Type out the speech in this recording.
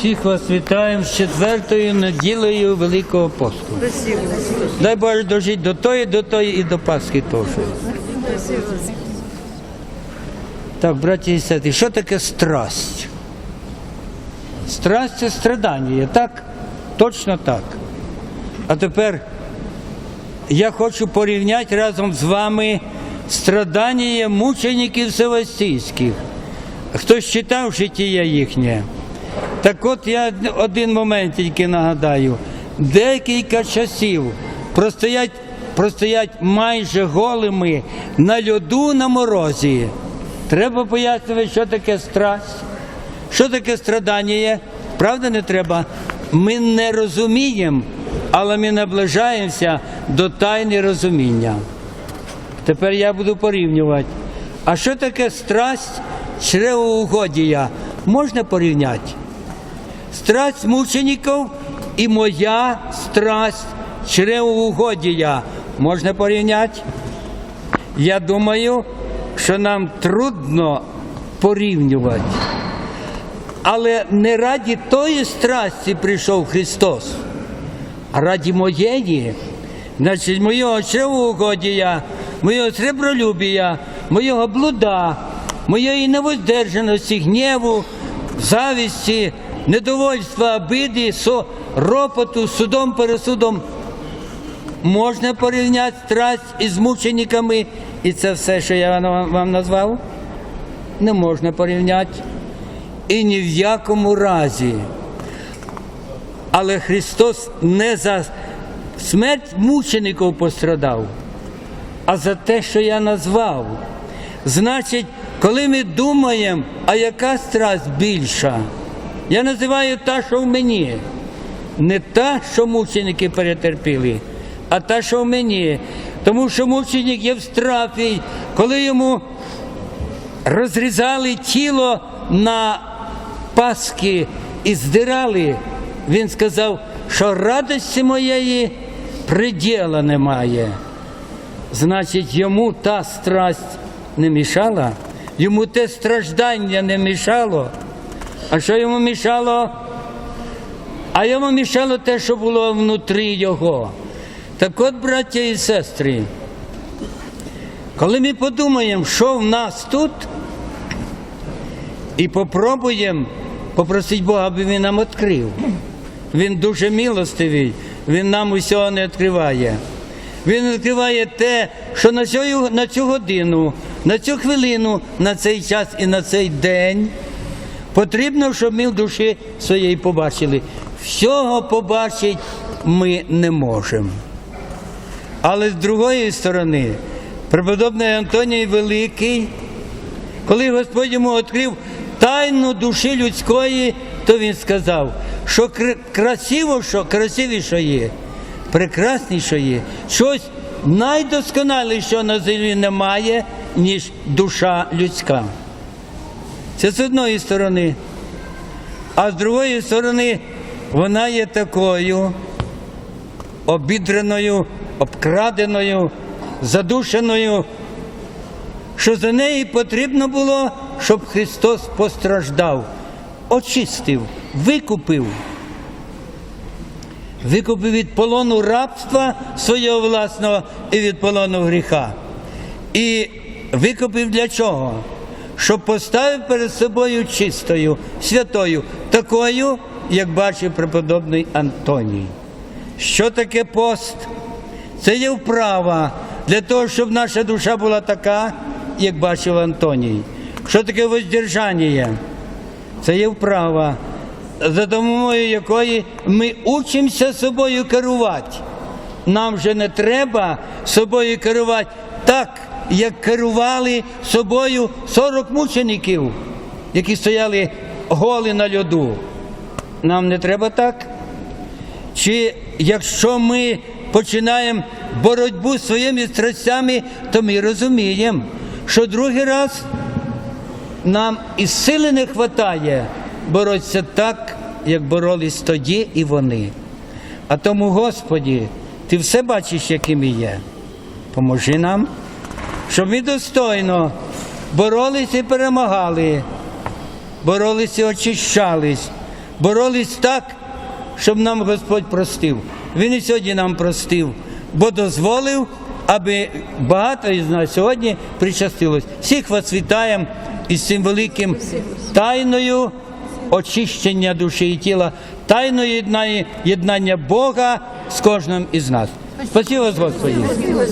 Всіх вас вітаємо з четвертою неділею Великого посту. Дай Боже дожити до тої, до тої і до Пасхи теж. Так, браті і сестри, що таке страсть? Страсть це страдання, так? Точно так. А тепер я хочу порівняти разом з вами страдання мучеників Севастійських. Хтось читав життя їхнє? Так от я один момент тільки нагадаю. Декілька часів простоять, простоять майже голими на льоду на морозі. Треба пояснювати, що таке страсть, що таке страдання. Правда, не треба. Ми не розуміємо, але ми наближаємося до тайни розуміння. Тепер я буду порівнювати. А що таке страсть чревоугодія? Можна порівняти? Страсть мучеників і моя страсть чревоугодія. Можна порівняти? Я думаю, що нам трудно порівнювати. Але не раді тої страсті прийшов Христос, а раді моєї, значить, моєго чревоугодія, моєго сребролюбія, моєго блуда, моєї невоздержаності, гніву, завісті, недовольства, обиди, со, ропоту, судом, пересудом. Можна порівняти страсть із мучениками, і це все, що я вам назвав? Не можна порівняти. І ні в якому разі. Але Христос не за смерть мучеників пострадав, а за те, що я назвав. Значить, коли ми думаємо, а яка страсть більша, я називаю та, що в мені. Не та, що мученики перетерпіли, а та, що в мені. Тому що мученик є в страфі, коли йому розрізали тіло на паски і здирали, він сказав, що радості моєї приділа немає. Значить, йому та страсть не мішала, йому те страждання не мішало. А що йому мішало? А йому мішало те, що було внутрі його. Так от, браття і сестри, коли ми подумаємо, що в нас тут, і попробуємо попросити Бога, аби Він нам відкрив. Він дуже милостивий, Він нам усього не відкриває. Він відкриває те, що на цю, на цю годину, на цю хвилину, на цей час і на цей день потрібно, щоб ми в душі своєї побачили. Всього побачити ми не можемо. Але з другої сторони, преподобний Антоній Великий, коли Господь йому відкрив тайну душі людської, то він сказав, що красиво, що красивіше є, прекрасніше є, щось найдосконаліше на землі немає, ніж душа людська. Це з одної сторони. А з другої сторони, вона є такою обідреною, обкраденою, задушеною, що за неї потрібно було, щоб Христос постраждав, очистив, викупив. Викупив від полону рабства свого власного і від полону гріха. І викупив для чого? Щоб поставив перед собою чистою, святою, такою, як бачив преподобний Антоній. Що таке пост? Це є вправа для того, щоб наша душа була така, як бачив Антоній. Що таке воздержання? Це є вправа, за допомогою якої ми учимося собою керувати. Нам вже не треба собою керувати так, як керували собою 40 мучеників, які стояли голі на льоду. Нам не треба так. Чи якщо ми починаємо боротьбу з своїми страстями, то ми розуміємо, що другий раз нам і сили не вистачає боротися так, як боролись тоді і вони. А тому, Господі, ти все бачиш, якими є. Поможи нам, щоб ми достойно боролися і перемагали, боролися і очищались, боролись так, щоб нам Господь простив. Він і сьогодні нам простив, бо дозволив, аби багато із нас сьогодні причастилось. Всіх вас вітаємо із цим великим тайною очищення душі і тіла, тайною єднання, Бога з кожним із нас. Спасибо вас, Господі.